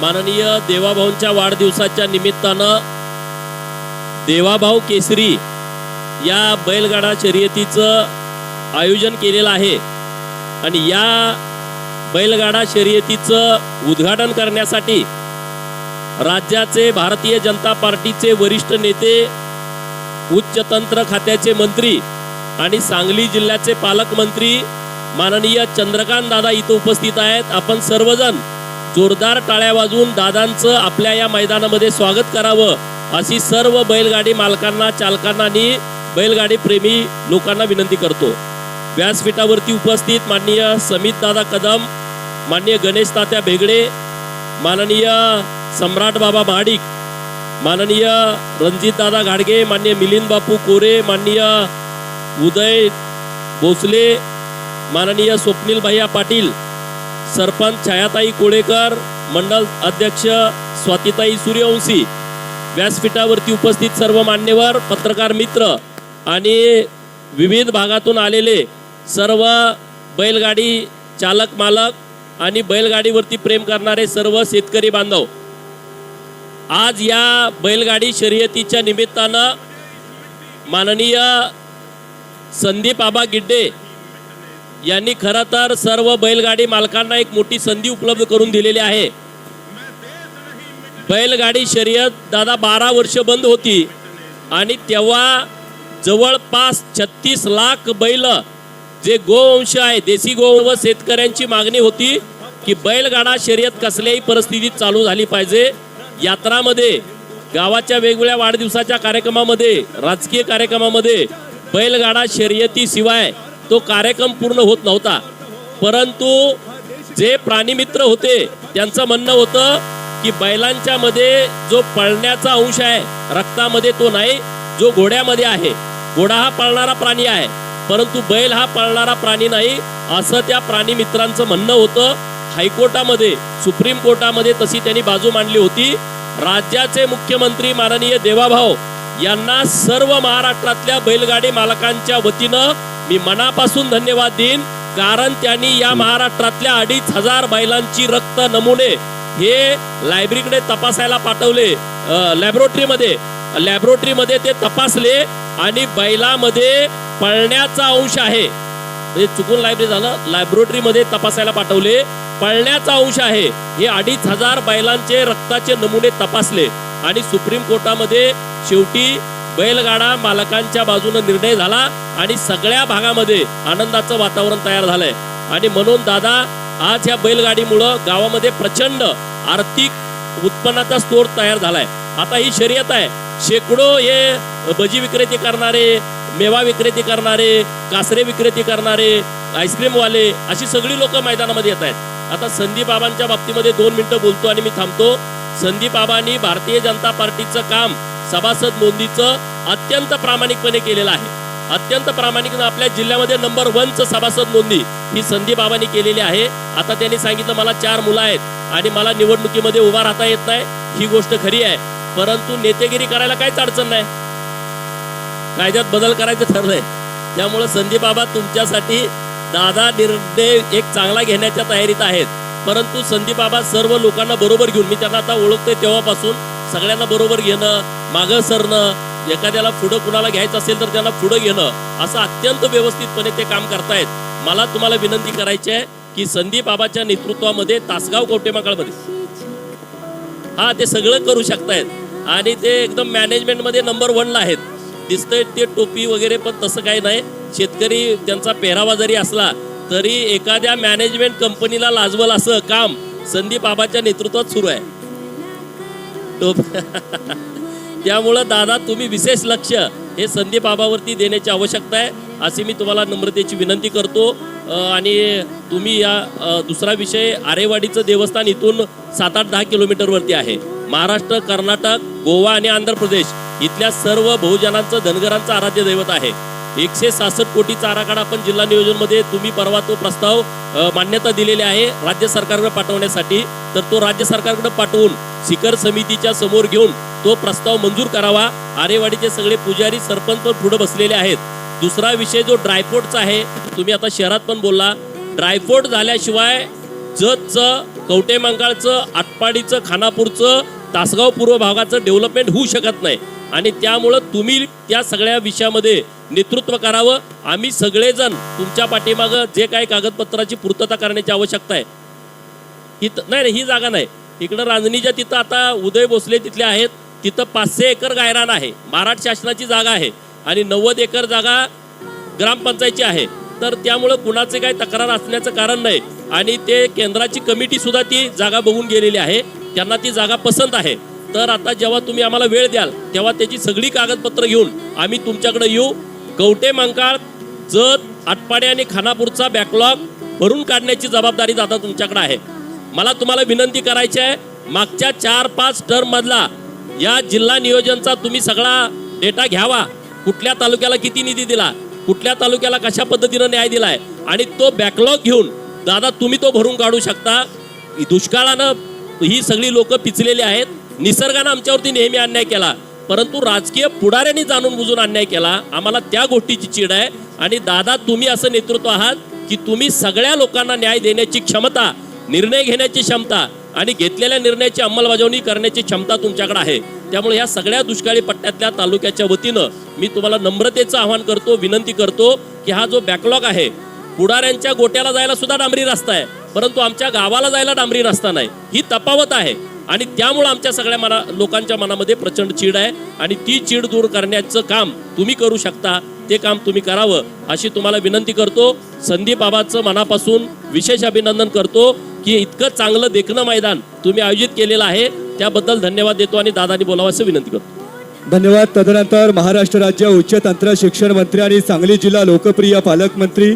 माननीय देवाभाऊंच्या वाढदिवसाच्या निमित्तानं देवाभाऊ केसरी या बैलगाडा शर्यतीचं आयोजन केलेलं आहे. आणि या बैलगाडा शर्यतीचं उद्घाटन करण्यासाठी राज्याचे भारतीय जनता पार्टीचे वरिष्ठ नेते उच्च तंत्र खात्याचे मंत्री आणि सांगली जिल्ह्याचे पालकमंत्री माननीय चंद्रकांत दादा इथं उपस्थित आहेत. आपण सर्वजण जोरदार टाळ्या वाजवून दादांचं आपल्या या मैदानामध्ये स्वागत करावं अशी सर्व बैलगाडी मालकांना चालकांना आणि बैलगाडी प्रेमी लोकांना विनंती करतो. व्यासपीठावरती उपस्थित माननीय समित दादा कदम माननीय गणेश तात्या भेगडे माननीय सम्राट बाबा महाडिक माननीय रणजित दादा घाडगे माननीय मिलिंद बापू कोरे माननीय उदय भोसले माननीय स्वप्नील भैया पाटील सरपंच छायाताई कोळेकर मंडल अध्यक्ष स्वातीताई सूर्यवंशी व्यासपीठावरती उपस्थित सर्व मान्यवर पत्रकार मित्र आणि विविध भागातून आलेले सर्व बैलगाडी चालक मालक आणि बैलगाडीवरती प्रेम करणारे सर्व शेतकरी बांधव आज या बैलगाडी शर्यतीच्या निमित्तानं माननीय संदीप आबा गिड्डे यांनी खरं तर सर्व बैलगाडी मालकांना एक मोठी संधी उपलब्ध करून दिलेली आहे. बैलगाडी शर्यत दादा बारा वर्ष बंद होती आणि तेव्हा जवळपास छत्तीस लाख बैल जे गोवंश आहे देशी गो व शेतकऱ्यांची मागणी होती की बैलगाडा शर्यत कसल्याही परिस्थितीत चालू झाली पाहिजे. यात्रामध्ये गावाच्या वेगवेगळ्या वाढदिवसाच्या कार्यक्रमामध्ये राजकीय कार्यक्रमामध्ये बैलगाडा शर्यतीशिवाय तो कार्यक्रम पूर्ण होत नव्हता. परंतु जे प्राणीमित्र होते त्यांचं म्हणणं होतं की बैलांच्या मध्ये जो पळण्याचा अंश आहे रक्तामध्ये तो नाही जो घोड्यामध्ये आहे. घोडा हा पळणारा प्राणी आहे परंतु बैल हा पळणारा प्राणी नाही असं त्या प्राणी मित्रांचं म्हणणं होतं. हायकोर्टामध्ये सुप्रीम कोर्टामध्ये तशी त्यांनी बाजू मांडली होती. राज्याचे मुख्यमंत्री माननीय देवाभाऊ यांना सर्व महाराष्ट्रातल्या बैलगाडी मालकांच्या वतीनं मी मनापासून धन्यवाद देईन कारण त्यांनी या महाराष्ट्रातल्या अडीच हजार बैलांची रक्त नमुने हे लायब्ररीकडे तपासायला पाठवले लॅबोरेटरीमध्ये. लॅबोरेटरीमध्ये ते तपासले आणि बैलामध्ये पळण्याचा अंश आहे. म्हणजे चुकून लायब्ररी झालं लॅबोरेटरीमध्ये तपासायला पाठवले पळण्याचा अंश आहे. हे अडीच हजार बैलांचे रक्ताचे नमुने तपासले आणि सुप्रीम कोर्टामध्ये शेवटी बैलगाडा मालकांच्या बाजूने निर्णय झाला आणि सगळ्या भागामध्ये आनंदाचं वातावरण तयार झालंय. आणि म्हणून दादा आज या बैलगाडीमुळं गावामध्ये प्रचंड आर्थिक उत्पन्नाचा स्रोत तयार झालाय. आता ही शर्यत आहे. शेकडो हे भजी विक्रेते करणारे मेवा विक्रेते करणारे कासरे विक्रेते करणारे आईस्क्रीमवाले अशी सगळी लोक मैदानामध्ये येत आहेत आता संदीप बाबांच्या बाबतीमध्ये दोन मिनिटं बोलतो आणि मी थांबतो. संदीप बाबांनी भारतीय जनता पार्टीचं काम सभासद नोंदीचं अत्यंत प्रामाणिकपणे केलेलं आहे. अत्यंत प्रामाणिकनं आपल्या जिल्ह्यामध्ये नंबर वनचं सभासद नोंदणी ही संधी बाबांनी केलेली आहे. आता त्यांनी सांगितलं मला चार मुलं आहेत आणि मला निवडणुकीमध्ये उभा राहता येत नाही. ही गोष्ट खरी आहे. परंतु नेतेगिरी करायला काहीच अडचण नाही. कायद्यात बदल करायचं ठरलंय. त्यामुळे संधी बाबा तुमच्यासाठी दादा निर्णय एक चांगला घेण्याच्या तयारीत आहेत. परंतु संधी बाबा सर्व लोकांना बरोबर घेऊन मी त्यांना आता ओळखतोय तेव्हापासून सगळ्यांना बरोबर घेणं मागं सरणं एखाद्याला पुढं कुणाला घ्यायचं असेल तर त्यांना पुढं घेणं असं अत्यंत व्यवस्थितपणे ते काम करतायत. मला तुम्हाला विनंती करायची आहे की संदीप बाबाच्या नेतृत्वामध्ये तासगाव कोटेमाकाळमध्ये हा ते सगळं करू शकतायत. आणि ते एकदम मॅनेजमेंटमध्ये नंबर वनला आहेत. दिसतंय ते टोपी वगैरे पण तसं काही नाही. शेतकरी त्यांचा पेहरावा जरी असला तरी एखाद्या मॅनेजमेंट कंपनीला लाजवल असं काम संदीप बाबाच्या नेतृत्वात सुरू आहे. टोप त्यामुळं दादा तुम्ही विशेष लक्ष हे संदीप बाबावरती देण्याची आवश्यकता आहे. अशी मी तुम्हाला नम्रतेची विनंती करतो. आणि तुम्ही या दुसरा विषय आरेवाडीचं देवस्थान इथून सात आठ दहा किलोमीटरवरती आहे. महाराष्ट्र कर्नाटक गोवा आणि आंध्र प्रदेश इथल्या सर्व बहुजनांचं धनगरांचं आराध्य दैवत आहे. एकशे सहासष्ट कोटीचा आराखडा आपण जिल्हा नियोजनमध्ये तुम्ही परवा तो प्रस्ताव मान्यता दिलेली आहे राज्य सरकारकडे पाठवण्यासाठी. तर तो राज्य सरकारकडे पाठवून शिखर समितीच्या समोर घेऊन तो प्रस्ताव मंजूर करावा. आरेवाडीचे सगळे पुजारी सरपंच पण पुढे बसलेले आहेत. दुसरा विषय जो ड्रायपोर्टचा आहे तुम्ही आता शहरात पण बोलला. ड्रायपोर्ट झाल्याशिवाय जतचं कवटे मंगाळचं आटपाडीचं खानापूरचं तासगाव पूर्व भागाचं डेव्हलपमेंट होऊ शकत नाही. आणि त्यामुळं तुम्ही त्या सगळ्या विषयामध्ये नेतृत्व करावं. आम्ही सगळेजण तुमच्या पाठीमागं जे काही कागदपत्राची पूर्तता करण्याची आवश्यकता आहे ही नाही नाही ही जागा नाही. इकडं रांजणीच्या तिथं आता उदय भोसले तिथले आहेत. तिथं पाचशे एकर गायरान आहे. महाराष्ट्र शासनाची जागा आहे. आणि नव्वद एकर जागा ग्रामपंचायतची आहे. तर त्यामुळं कुणाचे काही तक्रार असण्याचं कारण नाही. आणि ते केंद्राची कमिटी सुद्धा ती जागा बघून गेलेली आहे. त्यांना ती जागा पसंत आहे. तर आता जेव्हा तुम्ही आम्हाला वेळ द्याल तेव्हा त्याची सगळी कागदपत्र घेऊन आम्ही तुमच्याकडे येऊ. कवटे मंकाळ जत आटपाडे आणि खानापूरचा बॅकलॉग भरून काढण्याची जबाबदारी दादा तुमच्याकडे आहे. मला तुम्हाला विनंती करायची आहे मागच्या चार पाच टर्म मधला या जिल्हा नियोजनचा तुम्ही सगळा डेटा घ्यावा. कुठल्या तालुक्याला किती निधी दिला कुठल्या तालुक्याला कशा पद्धतीनं न्याय दिलाय आणि तो बॅकलॉग घेऊन दादा तुम्ही तो भरून काढू शकता. दुष्काळानं ही सगळी लोक पिचलेली आहेत. निसर्गानं आमच्यावरती नेहमी अन्याय केला. परंतु राजकीय पुढाऱ्यांनी जाणून बुजून अन्याय केला. आम्हाला त्या गोष्टीची चीड आहे. आणि दादा तुम्ही असं नेतृत्व आहात की तुम्ही सगळ्या लोकांना न्याय देण्याची क्षमता निर्णय घेण्याची क्षमता आणि घेतलेल्या निर्णयाची अंमलबजावणी करण्याची क्षमता तुमच्याकडे आहे. त्यामुळे ह्या सगळ्या दुष्काळी पट्ट्यातल्या तालुक्याच्या वतीनं मी तुम्हाला नम्रतेचं आवाहन करतो विनंती करतो की हा जो बॅकलॉग आहे पुढाऱ्यांच्या गोट्याला जायला सुद्धा डांबरी रस्ता आहे. परंतु आमच्या गावाला जायला डांबरी रस्ता नाही. ही तफावत आहे. आणि त्यामुळं आमच्या सगळ्या मना लोकांच्या मनामध्ये प्रचंड चीड आहे. आणि ती चीड दूर करण्याचं काम तुम्ही करू शकता. ते काम तुम्ही करावं अशी तुम्हाला विनंती करतो. संदीप बाबाचं मनापासून विशेष अभिनंदन करतो की इतकं चांगलं देखणं मैदान तुम्ही आयोजित केलेलं आहे. त्याबद्दल धन्यवाद देतो आणि दादानी बोलावं असं विनंती करतो. धन्यवाद. तदनंतर महाराष्ट्र राज्य उच्च तंत्र शिक्षण मंत्री आणि सांगली जिल्हा लोकप्रिय पालकमंत्री